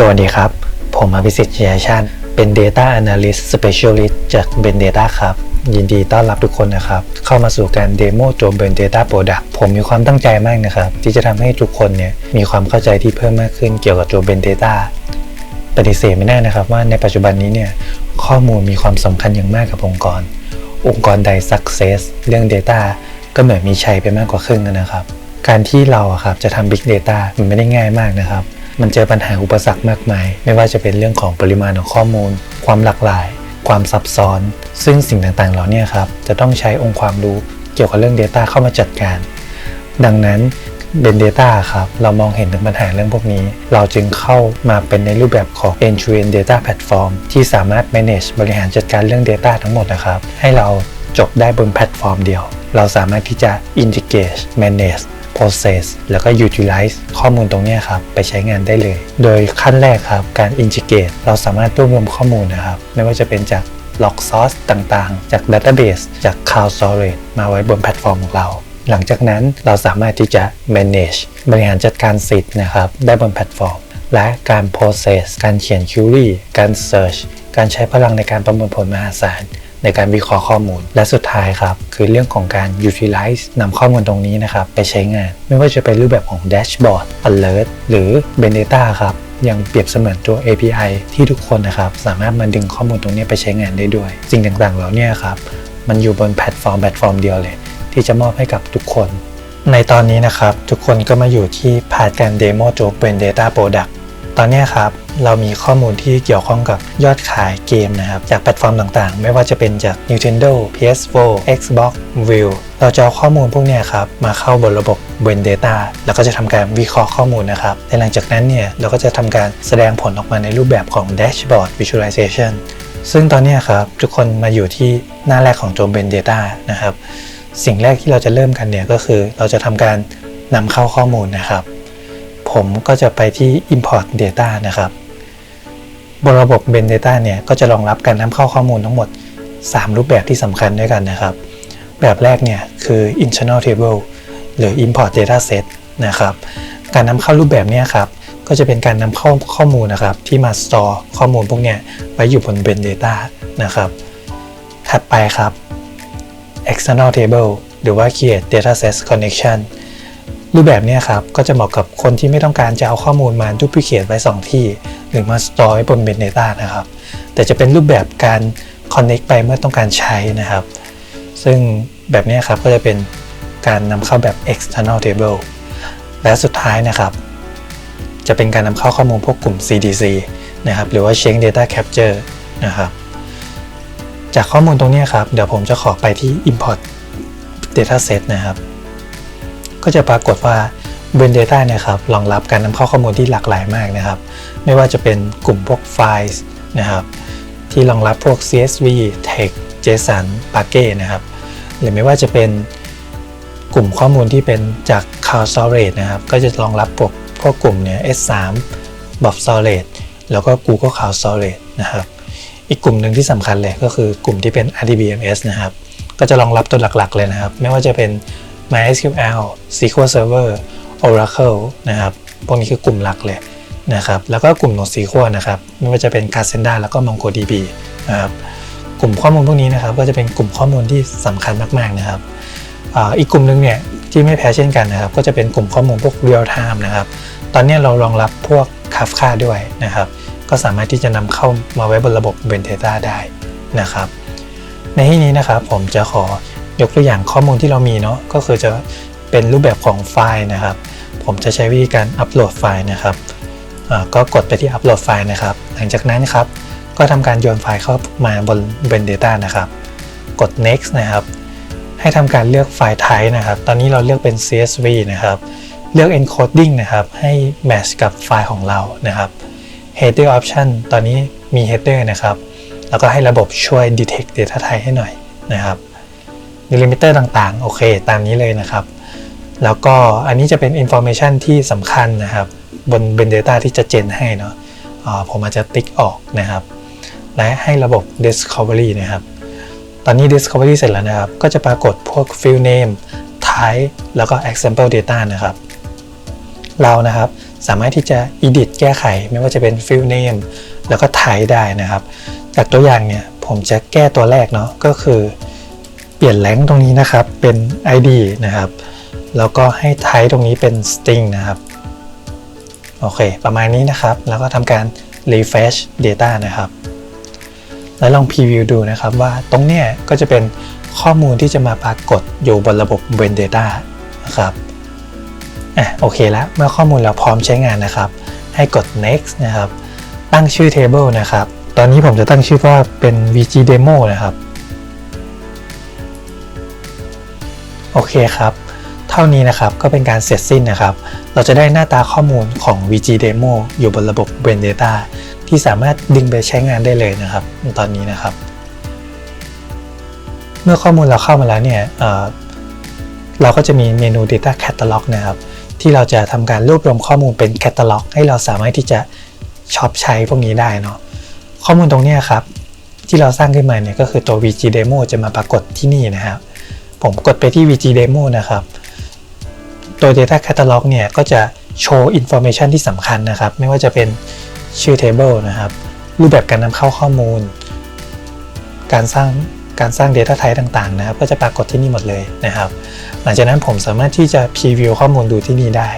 สวัสดีครับ ผมอภิสิทธิ์เชียชันเป็น Data Analyst Specialist จาก Ben Data ครับ ยินดีต้อนรับทุกคนนะครับ เข้ามาสู่การเดโมตัว Ben Data Product ผมมีความตั้งใจมากนะครับ ที่จะทำให้ทุกคนเนี่ยมีความเข้าใจที่เพิ่มมากขึ้นเกี่ยวกับตัว Ben Data ปฏิเสธไม่ได้นะครับว่าในปัจจุบันนี้เนี่ยข้อมูลมีความสำคัญอย่างมากกับองค์กร องค์กรใด success เรื่อง Data ก็เหมือนมีชัยไปมากกว่าครึ่งนะครับ การที่เราครับจะทำ Big Data มันไม่ได้ง่ายมากนะครับ มันเจอปัญหาอุปสรรคมากมาย ไม่ว่าจะเป็นเรื่องของปริมาณของข้อมูล ความหลากหลาย ความซับซ้อน ซึ่งสิ่งต่างๆ เหล่านี้ครับ จะต้องใช้องค์ความรู้เกี่ยวกับเรื่อง Data เข้ามาจัดการ ดังนั้นเป็น Data ครับ เรามองเห็นถึงปัญหาเรื่องพวกนี้ เราจึงเข้ามาเป็นในรูปแบบของ End-to-End Data Platform ที่สามารถ manage บริหารจัดการเรื่อง Data ทั้งหมดนะครับ ให้เราจบได้บนแพลตฟอร์มเดียว เราสามารถที่จะ integrate manage process แล้วก็ utilize ข้อมูลตรงนี้ครับไปใช้งานได้เลย โดยขั้นแรกครับการ integrate เราสามารถรวบรวมข้อมูลนะครับไม่ว่าจะเป็นจาก log source ต่างๆ จาก database จาก cloud storage มาไว้บนแพลตฟอร์มของเรา หลังจากนั้นเราสามารถที่จะ manage บริหารจัดการสิทธิ์นะครับ ได้บนแพลตฟอร์ม และการ process การเขียน query การ search การใช้พลังในการประมวลผลมหาศาล ในการวิเคราะห์ข้อมูล และสุดท้ายครับ คือเรื่องของการ utilize นำข้อมูลตรงนี้นะครับ ไปใช้งาน ไม่ว่าจะเป็นรูปแบบของ dashboard alert หรือ Ben Data ครับยังเปรียบเสมือนตัว API ที่ทุกคนนะครับ สามารถมาดึงข้อมูลตรงนี้ไปใช้งานได้ด้วย สิ่งต่างๆเหล่านี้ครับมันอยู่บนแพลตฟอร์มแพลตฟอร์มเดียวเลย ที่จะมอบให้กับทุกคน ในตอนนี้นะครับ ทุกคนก็มาอยู่ที่พาร์ทการเดโมตัวเป็น Data Product ตอนนี้ครับเรามีข้อมูลที่เกี่ยวข้องกับยอดขายเกมนะครับ จากแพลตฟอร์มต่างๆ ไม่ว่าจะเป็นจาก Nintendo PS4 Xbox View เราจะเอาข้อมูลพวกนี้ครับ มาเข้าบนระบบ Brain Data แล้วก็จะทำการวิเคราะห์ข้อมูลนะครับ และหลังจากนั้นเนี่ย เราก็จะทำการแสดงผลออกมาในรูปแบบของ Dashboard Visualization ซึ่งตอนนี้ครับ ทุกคนมาอยู่ที่หน้าแรกของตัว Brain Data นะครับ สิ่งแรกที่เราจะเริ่มกันเนี่ยก็คือเราจะทำการนำเข้าข้อมูลนะครับ ผมก็จะไปที่ import data นะครับ บนระบบ Ben Data เนี่ยก็จะรองรับการนำเข้าข้อมูลทั้งหมด 3 รูปแบบที่สำคัญด้วยกันนะครับ แบบแรกเนี่ยคือ internal table หรือ import data set นะครับ การนำเข้ารูปแบบนี้ครับก็จะเป็นการนำเข้าข้อมูลนะครับ ที่มา store ข้อมูลพวกเนี้ยไว้อยู่บน Ben Data นะครับ ถัดไปครับ external table หรือว่า create data set connection รูปแบบนี้ครับก็จะเหมาะกับคนที่ไม่ต้องการจะเอาข้อมูลมาดูพิเคทไว้ 2 ที่ หรือมา store ไว้บน Ben Data นะครับ แต่จะเป็นรูปแบบการ connect ไปเมื่อต้องการใช้นะครับ ซึ่งแบบนี้ครับก็จะเป็นการนำเข้าแบบ external table และสุดท้ายนะครับ จะเป็นการนำเข้าข้อมูลพวกกลุ่ม CDC นะครับหรือว่า Change Data Capture นะครับ จากข้อมูลตรงนี้ครับ เดี๋ยวผมจะขอไปที่ import dataset นะครับ ก็จะปรากฏว่า Ben Data เนี่ยครับรองรับการนำเข้าข้อมูลที่หลากหลายมากนะครับ ไม่ว่าจะเป็นกลุ่มพวกไฟล์นะครับที่รองรับพวก CSV Text JSON Package นะครับหรือไม่ว่าจะเป็นกลุ่มข้อมูลที่เป็นจาก Cloud Storage นะครับ ก็จะรองรับพวกพวกกลุ่มเนี่ย S3 Blob Storage แล้วก็ Google Cloud Storage นะครับ อีกกลุ่มหนึ่งที่สำคัญเลยก็คือกลุ่มที่เป็น RDBMS นะครับ ก็จะรองรับตัวหลักๆเลยนะครับ ไม่ว่าจะเป็น MySQL SQL Server Oracle นะครับ พวกนี้คือกลุ่มหลักเลยนะครับ แล้วก็กลุ่ม NoSQL นะครับ ไม่ว่าจะเป็น Cassandra แล้วก็ MongoDB นะครับ กลุ่มข้อมูลพวกนี้นะครับ ก็จะเป็นกลุ่มข้อมูลที่สำคัญมาก ๆ นะครับ อีกกลุ่มหนึงเนี่ยที่ไม่แพ้เช่นกันนะครับ ก็จะเป็นกลุ่มข้อมูลพวก real time นะครับ ตอนนี้เรารองรับพวก Kafka ด้วยนะครับ ก็สามารถที่จะนำเข้ามาไว้บนระบบ Ben Data ได้นะครับ ในที่นี้นะครับผมจะขอ ยกตัวอย่างข้อมูลที่เรามีเนาะก็คือจะเป็นรูปแบบของไฟล์นะครับ ผมจะใช้วิธีการอัปโหลดไฟล์นะครับก็กดไปที่อัปโหลดไฟล์นะครับ หลังจากนั้นครับก็ทำการโยนไฟล์เข้ามาบน Ben Data นะครับ กด next นะครับ ให้ทำการเลือกไฟล์ type นะครับ ตอนนี้เราเลือกเป็น CSV นะครับ เลือก encoding นะครับ ให้ match กับไฟล์ของเรานะครับ header option ตอนนี้มี header นะครับ แล้วก็ให้ระบบช่วย detect data type ให้หน่อยนะครับ delimiter ต่างๆ โอเค ตามนี้เลยนะครับ แล้วก็อันนี้จะเป็น information ที่สำคัญนะครับ บน Ben Data ที่จะเจนให้เนาะผมอาจจะติ๊กออกนะครับ และให้ระบบ discovery นะครับ ตอนนี้ discovery เสร็จแล้วนะครับ ก็จะปรากฏพวก field name type แล้วก็ example data นะครับ เรานะครับสามารถที่จะ edit แก้ไขไม่ว่าจะเป็น field name แล้วก็ type ได้นะครับ จากตัวอย่างเนี่ยผมจะแก้ตัวแรกเนาะก็คือ เปลี่ยนแรงตรงนี้นะครับเป็น id นะครับ แล้วก็ให้ type ตรงนี้เป็น string นะครับโอเค ประมาณนี้นะครับ แล้วก็ทำการ refresh data นะครับ แล้วลอง preview ดูนะครับว่าตรงเนี้ยก็จะเป็นข้อมูลที่จะมาปรากฏอยู่บนระบบ b r a n Data นะครับอะโอเคแล้วเมื่อข้อมูลเราพร้อมใช้งานนะครับ ให้กด next นะครับ ตั้งชื่อ table นะครับ ตอนนี้ผมจะตั้งชื่อว่าเป็น VG Demo นะครับ โอเคครับ เท่านี้นะครับก็เป็นการเสร็จสิ้นนะครับ เราจะได้หน้าตาข้อมูลของ VG Demo อยู่บนระบบ Brain Data ที่สามารถดึงไปใช้งานได้เลยนะครับ ตอนนี้นะครับ เมื่อข้อมูลเราเข้ามาแล้วเนี่ยเเราก็จะมีเมนู Data Catalog นะครับ ที่เราจะทำการรวบรวมข้อมูลเป็น Catalog ให้เราสามารถที่จะช็อปใช้พวกนี้ได้เนาะข้อมูลตรงนี้ครับ ที่เราสร้างขึ้นมาเนี่ยก็คือตัว VG Demo จะมาปรากฏที่นี่นะครับ ผมกดไปที่ VG Demo นะครับ ตัว Data Catalog เนี่ยก็จะโชว์ information ที่สำคัญนะครับ ไม่ว่าจะเป็นชื่อ table นะครับ รูปแบบการนำเข้าข้อมูล การสร้างการสร้าง Data Type ต่างๆ นะครับ ก็จะปรากฏที่นี่หมดเลยนะครับ หลังจากนั้นผมสามารถที่จะ preview ข้อมูลดูที่นี่ได้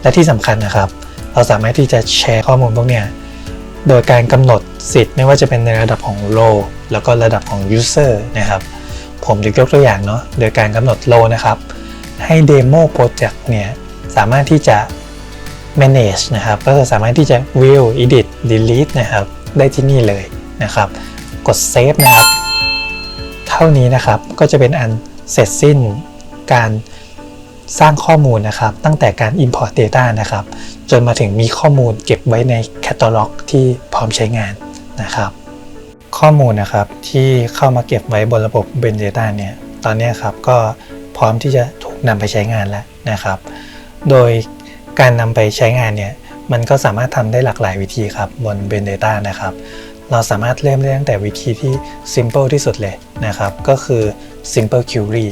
และที่สำคัญนะครับ เราสามารถที่จะแชร์ข้อมูลพวกเนี้ยโดยการกำหนดสิทธิ์ไม่ว่าจะเป็นในระดับของ row แล้วก็ระดับของ user นะครับ ผมจะยกตัวอย่างเนาะโดยการกำหนด role นะครับ ให้ demo project เนี่ยสามารถที่จะ manage นะครับ ก็คือสามารถที่จะ view edit delete นะครับ ได้ที่นี่เลยนะครับ กด save นะครับ เท่านี้นะครับก็จะเป็นอันเสร็จสิ้นการสร้างข้อมูลนะครับ ตั้งแต่การ import data นะครับ จนมาถึงมีข้อมูลเก็บไว้ใน catalog ที่พร้อมใช้งานนะครับ ข้อมูลนะครับที่เข้ามาเก็บไว้บนระบบ b e n Data เนี่ยตอนนี้ครับก็พร้อมที่จะถูกนำไปใช้งานแล้วนะครับ โดยการนำไปใช้งานเนี่ยมันก็สามารถทำได้หลากหลายวิธีครับบน b e n Data นะครับเราสามารถเริ่มได้ตั้งแต่วิธีที่ simple ที่สุดเลยนะครับ ก็คือ simple query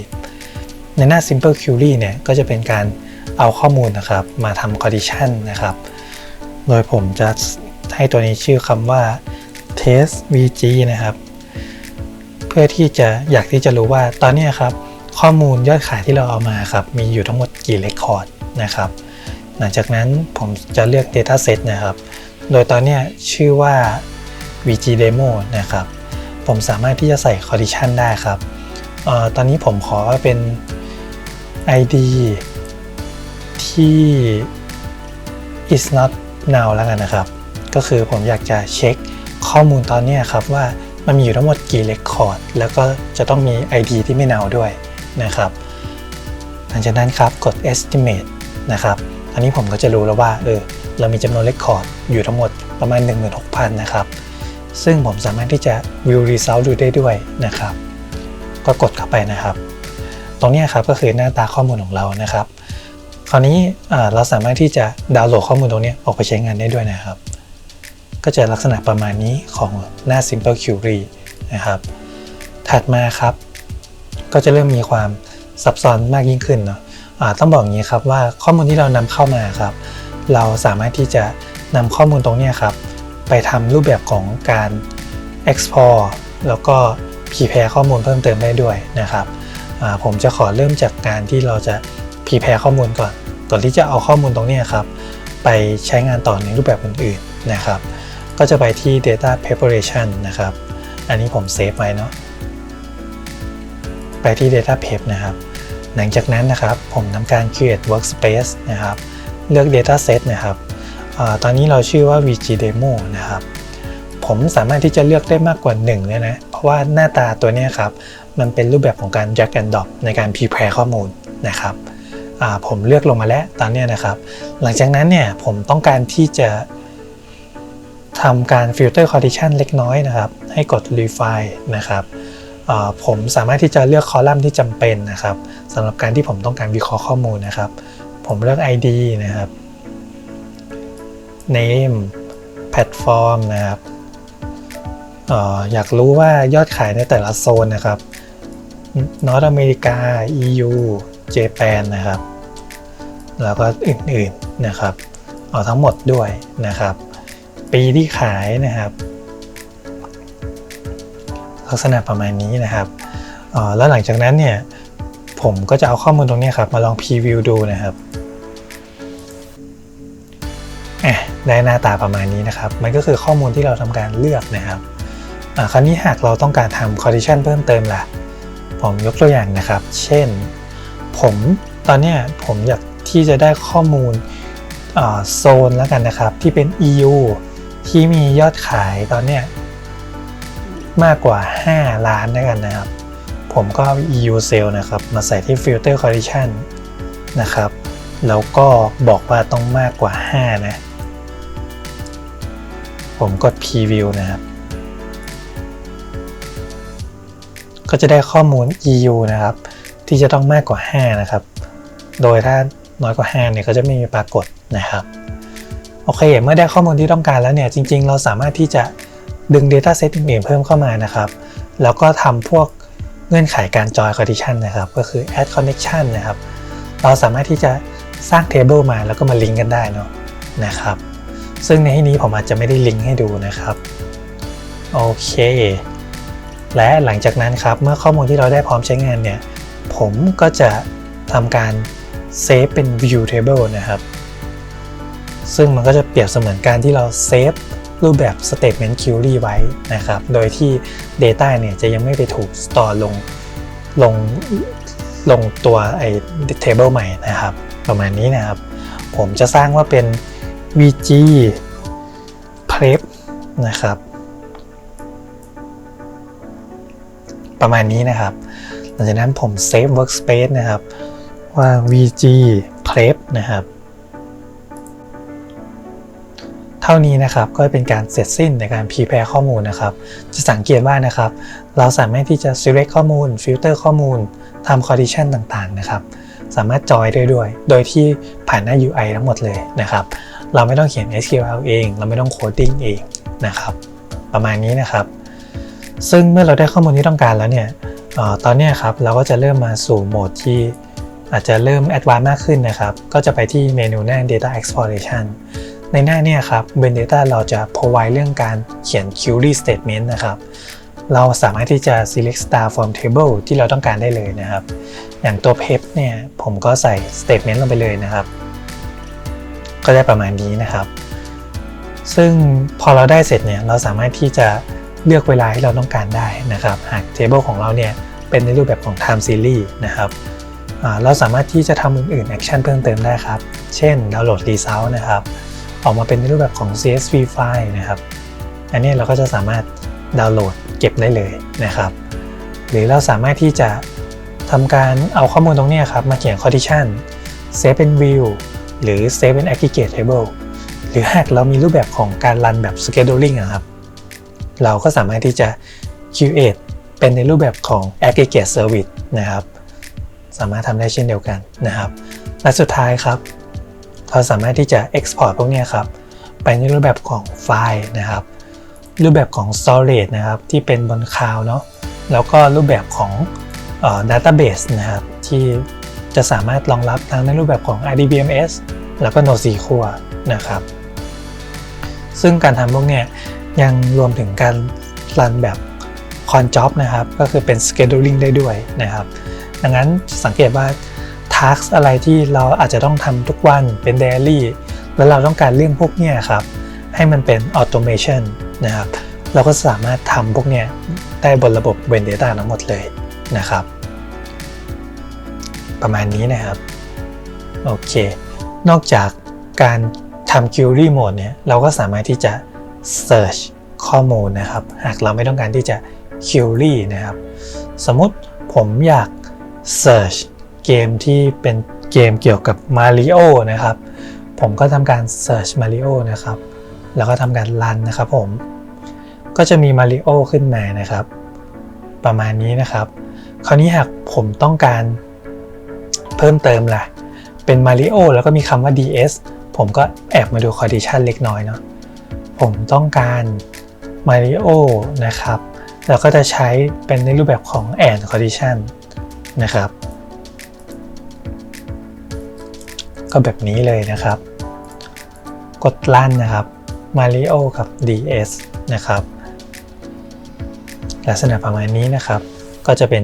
ในหน้า simple query เนี่ยก็จะเป็นการเอาข้อมูลนะครับมาทำ condition นะครับ โดยผมจะให้ตัวนี้ชื่อคำว่า test vg นะครับ เพื่อที่จะอยากที่จะรู้ว่าตอนนี้ครับ ข้อมูลยอดขายที่เราเอามาครับ มีอยู่ทั้งหมดกี่เรคคอร์ดนะครับ หลังจากนั้นผมจะเลือก data set นะครับ โดยตอนนี้ชื่อว่า vg demo นะครับ ผมสามารถที่จะใส่ condition ได้ครับออตอนนี้ผมขอว่าเป็น id ที่ is not now แล้วกันนะครับ ก็คือผมอยากจะเช็ค ข้อมูลตอนนี้ครับว่ามันมีอยู่ทั้งหมดกี่เรคคอร์ดแล้วก็จะต้องมี ID ที่ไม่ now ด้วยนะครับหลังจากนั้นครับกด estimate นะครับอันนี้ผมก็จะรู้แล้วว่าเออเรามีจำนวนเรคคอร์ดอยู่ทั้งหมดประมาณ 16,000 นะครับ ซึ่งผมสามารถที่จะ view result ดูได้ด้วยนะครับ ก็กดเข้าไปนะครับ ตรงนี้ครับก็คือหน้าตาข้อมูลของเรานะครับ คราวนี้เราสามารถที่จะดาวน์โหลดข้อมูลตรงนี้ออกไปใช้งานได้ด้วยนะครับ ก็จะลักษณะประมาณนี้ของหน้า Simple Query นะครับ ถัดมาครับ ก็จะเริ่มมีความซับซ้อนมากยิ่งขึ้นเนาะะต้องบอกอย่างนี้ครับว่าข้อมูลที่เรานำเข้ามาครับ เราสามารถที่จะนำข้อมูลตรงนี้ครับ ไปทำรูปแบบของการ export แล้วก็ prepare ข้อมูลเพิ่มเติมได้ด้วยนะครับ ผมจะขอเริ่มจากการที่เราจะ prepare ข้อมูลก่อน ก่อนที่จะเอาข้อมูลตรงนี้ครับ ไปใช้งานต่อในรูปแบบอื่นๆนะครับ ก็จะไปที่ data preparation นะครับ อันนี้ผมเซฟไว้เนาะ ไปที่ data prep นะครับ หลังจากนั้นนะครับ ผมทำการ create workspace นะครับ เลือก data set นะครับอตอนนี้เราชื่อว่า VG demo นะครับ ผมสามารถที่จะเลือกได้มากกว่า1เลยนะ เพราะว่าหน้าตาตัวนี้ครับ มันเป็นรูปแบบของการ drag and drop ในการ prepare ข้อมูลนะครับผมเลือกลงมาแล้วตอนนี้นะครับ หลังจากนั้นเนี่ยผมต้องการที่จะ ทำการ filter condition เล็กน้อยนะครับ ให้กด refine นะครับผมสามารถที่จะเลือกคอลัมน์ที่จำเป็นนะครับสำหรับการที่ผมต้องการวิเคราะห์ข้อมูลนะครับ ผมเลือก ID นะครับ name platform นะครับอออยากรู้ว่ายอดขายในแต่ละโซนนะครับนอตอเมริกา EU เจแปนนะครับ แล้วก็อื่นๆนะครับ เอาทั้งหมดด้วยนะครับ ปีที่ขายนะครับ ลักษณะประมาณนี้นะครับออแล้วหลังจากนั้นเนี่ยผมก็จะเอาข้อมูลตรงนี้ครับมาลองพรีวิวดูนะครับได้หน้าตาประมาณนี้นะครับ มันก็คือข้อมูลที่เราทำการเลือกนะครับคราวนี้หากเราต้องการทำ condition เพิ่มเติมล่ะ ผมยกตัวอย่างนะครับ เช่น ผมตอนนี้ผมอยากที่จะได้ข้อมูลโซนแล้วกันนะครับ ที่เป็น EU ที่มียอดขายตอนเนี้ยมากกว่า 5 ล้านด้วยกันนะครับ ผมก็ EU sale นะครับ มาใส่ที่ filter condition นะครับ แล้วก็บอกว่าต้องมากกว่า 5 นะ ผมกด preview นะครับ ก็จะได้ข้อมูล EU นะครับ ที่จะต้องมากกว่า 5 นะครับ โดยถ้าน้อยกว่า 5 เนี่ยก็จะไม่มีปรากฏนะครับ โอเค เมื่อได้ข้อมูลที่ต้องการแล้วเนี่ย จริง ๆ เราสามารถที่จะดึง Data Set อื่นๆเพิ่มเข้ามานะครับ แล้วก็ทำพวกเงื่อนไขการ Join Condition นะครับ ก็คือ Add Connection นะครับ เราสามารถที่จะสร้าง Table มาแล้วก็มาลิงก์กันได้เนาะนะครับ ซึ่งในที่นี้ผมอาจจะไม่ได้ลิงก์ให้ดูนะครับ โอเค และหลังจากนั้นครับ เมื่อข้อมูลที่เราได้พร้อมใช้งานเนี่ย ผมก็จะทำการเซฟเป็น view table นะครับ ซึ่งมันก็จะเปรียบเสมือนการที่เราเซฟรูปแบบ statement query ไว้นะครับ โดยที่ data เนี่ยจะยังไม่ไปถูก store ลงลงลงตัวไอ้ table ใหม่นะครับ ประมาณนี้นะครับ ผมจะสร้างว่าเป็น vg prep นะครับ ประมาณนี้นะครับ หลังจากนั้นผมเซฟ workspace นะครับว่า vg prep นะครับ เท่านี้นะครับก็เป็นการเสร็จสิ้นในการ prepare ข้อมูลนะครับ จะสังเกตว่านะครับ เราสามารถที่จะ select ข้อมูล filter ข้อมูลทำ condition ต่างๆนะครับสามารถจอยได้ด้วย โดยที่ผ่านหน้า UI ทั้งหมดเลยนะครับ เราไม่ต้องเขียน SQL เอง เราไม่ต้อง coding เองนะครับ ประมาณนี้นะครับ ซึ่งเมื่อเราได้ข้อมูลที่ต้องการแล้วเนี่ยออตอนนี้ครับเราก็จะเริ่มมาสู่โหมดที่อาจจะเริ่มแอดวานซ์มากขึ้นนะครับ ก็จะไปที่เมนูหน้า Data Exploration ในหน้าเนี่ยครับ Ben Data เราจะ provide เรื่องการเขียน query statement นะครับ เราสามารถที่จะ select star from table ที่เราต้องการได้เลยนะครับ อย่างตัว pep เนี่ยผมก็ใส่ statement ลงไปเลยนะครับ ก็ได้ประมาณนี้นะครับ ซึ่งพอเราได้เสร็จเนี่ยเราสามารถที่จะเลือกเวลาที่เราต้องการได้นะครับ หาก table ของเราเนี่ยเป็นในรูปแบบของ time series นะครับเราสามารถที่จะทำอื่นๆ action เพิ่มเติมได้ครับ เช่น download result นะครับ ออกมาเป็นในรูปแบบของ CSV ไฟล์นะครับ อันนี้เราก็จะสามารถดาวน์โหลดเก็บได้เลยนะครับ หรือเราสามารถที่จะทำการเอาข้อมูลตรงนี้ครับมาเขียน condition เซฟเป็น view หรือเซฟเป็น aggregate table หรือหากเรามีรูปแบบของการรันแบบ scheduling อะครับเราก็สามารถที่จะ create เป็นในรูปแบบของ aggregate service นะครับ สามารถทำได้เช่นเดียวกันนะครับ และสุดท้ายครับ เราสามารถที่จะ export พวกนี้ครับ ไปในรูปแบบของไฟล์นะครับ รูปแบบของ storage นะครับ ที่เป็นบนคลาวด์เนาะแล้วก็รูปแบบของเอ่อ database นะครับ ที่จะสามารถรองรับทั้งในรูปแบบของ RDBMS แล้วก็ NoSQL นะครับ ซึ่งการทำพวกนี้ยยังรวมถึงการรันแบบ con job นะครับ ก็คือเป็น scheduling ได้ด้วยนะครับ ดังนั้นสังเกตว่า task อะไรที่เราอาจจะต้องทำทุกวันเป็น daily แล้วเราต้องการเรื่องพวกเนี้ยครับ ให้มันเป็น automation นะครับ เราก็สามารถทำพวกเนี้ยได้บนระบบ w e n Data ทั้งหมดเลยนะครับ ประมาณนี้นะครับ โอเค นอกจากการทำ query mode เนี่ยเราก็สามารถที่จะ search ข้อมูลนะครับ หากเราไม่ต้องการที่จะ query นะครับ สมมติผมอยาก search เกมที่เป็นเกมเกี่ยวกับ Mario นะครับ ผมก็ทำการ search Mario นะครับ แล้วก็ทำการ run นะครับผม ก็จะมี Mario ขึ้นมานะครับ ประมาณนี้นะครับ คราวนี้หากผมต้องการเพิ่มเติมล่ะ เป็น Mario แล้วก็มีคำว่า DS ผมก็แอบมาดู condition เล็กน้อยเนาะ ผมต้องการ Mario นะครับ แล้วก็จะใช้เป็นในรูปแบบของ and condition นะครับ ก็แบบนี้เลยนะครับ กดลั่นนะครับ Mario กับ DS นะครับ ลักษณะประมาณนี้นะครับ ก็จะเป็น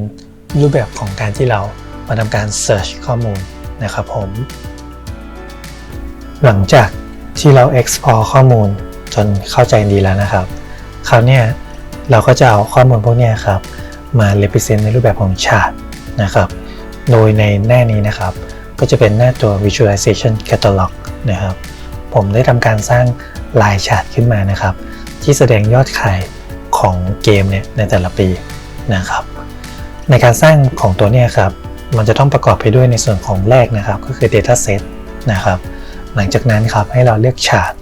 รูปแบบของการที่เรามาทำการ Search ข้อมูลนะครับผม หลังจากที่เรา export ข้อมูลจนเข้าใจดีแล้วนะครับ คราวนี้เราก็จะเอาข้อมูลพวกนี้ครับ มา represent ในรูปแบบของ chart นะครับ โดยในแน่นี้นะครับ ก็จะเป็นหน้าตัว visualization catalog นะครับ ผมได้ทำการสร้างลายชาร์ตขึ้นมานะครับ ที่แสดงยอดขายของเกมเนี่ยในแต่ละปีนะครับ ในการสร้างของตัวเนี้ครับ มันจะต้องประกอบไปด้วยในส่วนของแรกนะครับ ก็คือ data set นะครับ หลังจากนั้นครับให้เราเลือกชาร์ต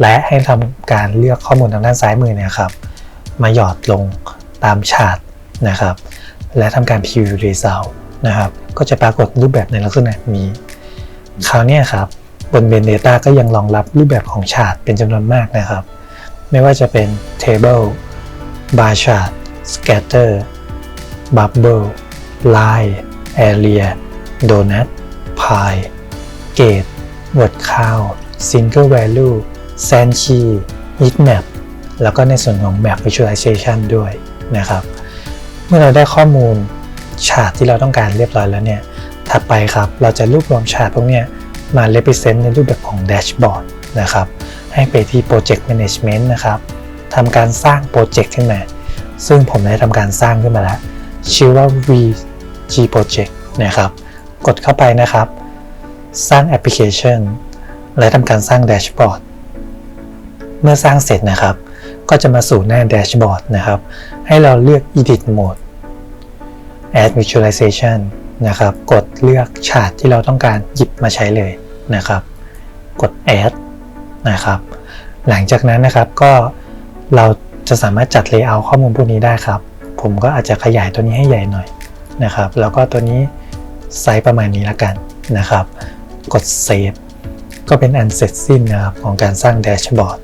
และให้ทำการเลือกข้อมูลทางด้านซ้ายมือเนี่ยครับ มาหยอดลงตามชาร์ตนะครับ และทำการ preview result นะครับ ก็จะปรากฏรูปแบบในลักษณะนี้คราวนี้ครับบน Ben Data ก็ยังรองรับรูปแบบของชาร์ตเป็นจำนวนมากนะครับ ไม่ว่าจะเป็น Table Bar Chart Scatter Bubble Line Area Donut Pie Gate Word Count Single Value Sand Key Heatmap แล้วก็ในส่วนของ Map Visualization ด้วยนะครับ เมื่อเราได้ข้อมูล ชาร์ตที่เราต้องการเรียบร้อยแล้วเนี่ยถัดไปครับเราจะรวบรวมชาร์ตพวกนี้มา represent ในรูปแบบของแดชบอร์ดนะครับให้ไปที่ Project Management นะครับทำการสร้างโปรเจกต์ขึ้นมา ซึ่งผมได้ทำการสร้างขึ้นมาแล้ว ชื่อว่า VG Project นะครับ กดเข้าไปนะครับ สร้างแอปพลิเคชัน และทำการสร้างแดชบอร์ด เมื่อสร้างเสร็จนะครับ ก็จะมาสู่หน้าแดชบอร์ดนะครับ ให้เราเลือก Edit Mode Add Visualization นะครับ กดเลือกชาร์ตที่เราต้องการหยิบมาใช้เลยนะครับ กด Add นะครับ หลังจากนั้นนะครับก็เราจะสามารถจัด Layout ข้อมูลพวกนี้ได้ครับ ผมก็อาจจะขยายตัวนี้ให้ใหญ่หน่อยนะครับ แล้วก็ตัวนี้ไซส์ประมาณนี้ละกันนะครับ กด Save ก็เป็นอันเสร็จสิ้นนะครับของการสร้างแดชบอร์ด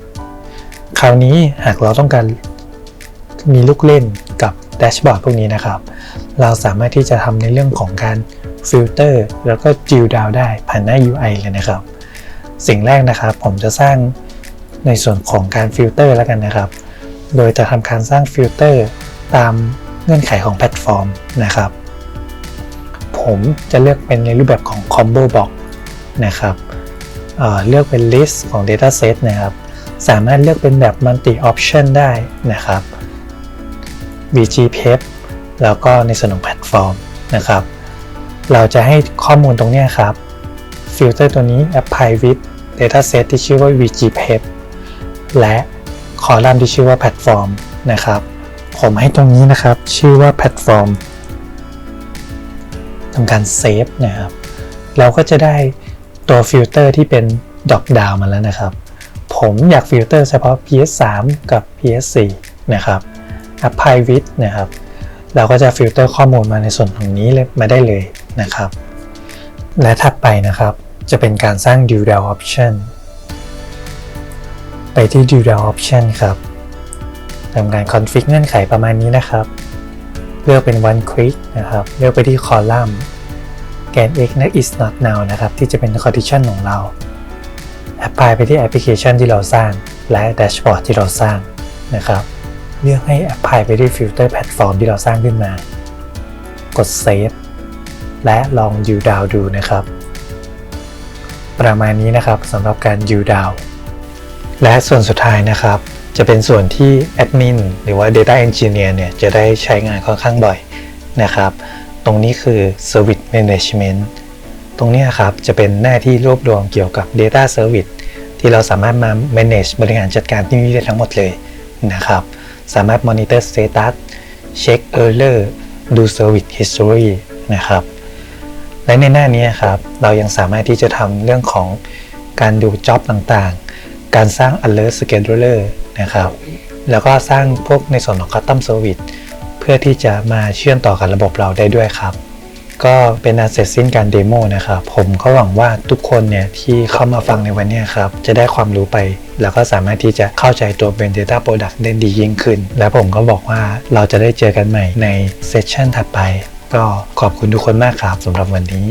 คราวนี้หากเราต้องการมีลูกเล่นกับ แดชบอร์ดพวกนี้นะครับ เราสามารถที่จะทำในเรื่องของการฟิลเตอร์แล้วก็จิลดาวได้ผ่านหน้า UI เลยนะครับ สิ่งแรกนะครับผมจะสร้างในส่วนของการฟิลเตอร์แล้วกันนะครับ โดยจะทำการสร้างฟิลเตอร์ตามเงื่อนไขของแพลตฟอร์มนะครับ ผมจะเลือกเป็นในรูปแบบของ Combo Box นะครับเเลือกเป็น list ของ Dataset นะครับ สามารถเลือกเป็นแบบ Multi Option ได้นะครับ VGPep แล้วก็ในส่วนของแพลตฟอร์มนะครับ เราจะให้ข้อมูลตรงนี้ครับฟิลเตอร์ตัวนี้ apply with dataset ที่ชื่อว่า VGPep และคอลัมน์ที่ชื่อว่าแพลตฟอร์มนะครับ ผมให้ตรงนี้นะครับ ชื่อว่าแพลตฟอร์มทำการเซฟนะครับ เราก็จะได้ตัวฟิลเตอร์ที่เป็นดอกดาวมาแล้วนะครับ ผมอยากฟิลเตอร์เฉพาะ PS3 กับ PS4 นะครับ apply with นะครับ เราก็จะฟิลเตอร์ข้อมูลมาในส่วนของนี้เลยมาได้เลยนะครับ และถัดไปนะครับ จะเป็นการสร้าง d u d a l option ไปที่ d u d a l option ครับทำการ config เงื่อนไขประมาณนี้นะครับ เลือกเป็น one click นะครับ เลือกไปที่ column แกน x นะ is not now นะครับ ที่จะเป็น condition ของเรา apply ไปที่แอปพลิเคชันที่เราสร้าง และ dashboard ที่เราสร้างนะครับ เลือกให้ apply ไปที่ฟิลเตอร์แพลตฟอร์มที่เราสร้างขึ้นมา กด save และลอง do down ดูนะครับ ประมาณนี้นะครับสำหรับการ do down และส่วนสุดท้ายนะครับ จะเป็นส่วนที่แอดมินหรือว่า Data Engineer เนี่ยจะได้ใช้งานค่อนข้างบ่อยนะครับ ตรงนี้คือ Service Management ตรงนี้ครับจะเป็นหน้าที่รวบรวมเกี่ยวกับ Data Service ที่เราสามารถมา manage บริหารจัดการที่นี่ได้ทั้งหมดเลยนะครับ สามารถ monitor status เช็ค error ดู service history นะครับ และในหน้านี้ครับเรายังสามารถที่จะทำเรื่องของการดู job ต่างๆ การสร้าง alert scheduler นะครับ แล้วก็สร้างพวกในส่วนของ custom service เพื่อที่จะมาเชื่อมต่อกับระบบเราได้ด้วยครับ ก็เป็นอันเสร็จสิ้นการเดโมนะครับ ผมก็หวังว่าทุกคนเนี่ยที่เข้ามาฟังในวันนี้ครับ จะได้ความรู้ไป แล้วก็สามารถที่จะเข้าใจตัว Ben Data Product ได้ดียิ่งขึ้น และผมก็บอกว่าเราจะได้เจอกันใหม่ในเซสชันถัดไป ก็ขอบคุณทุกคนมากครับสำหรับวันนี้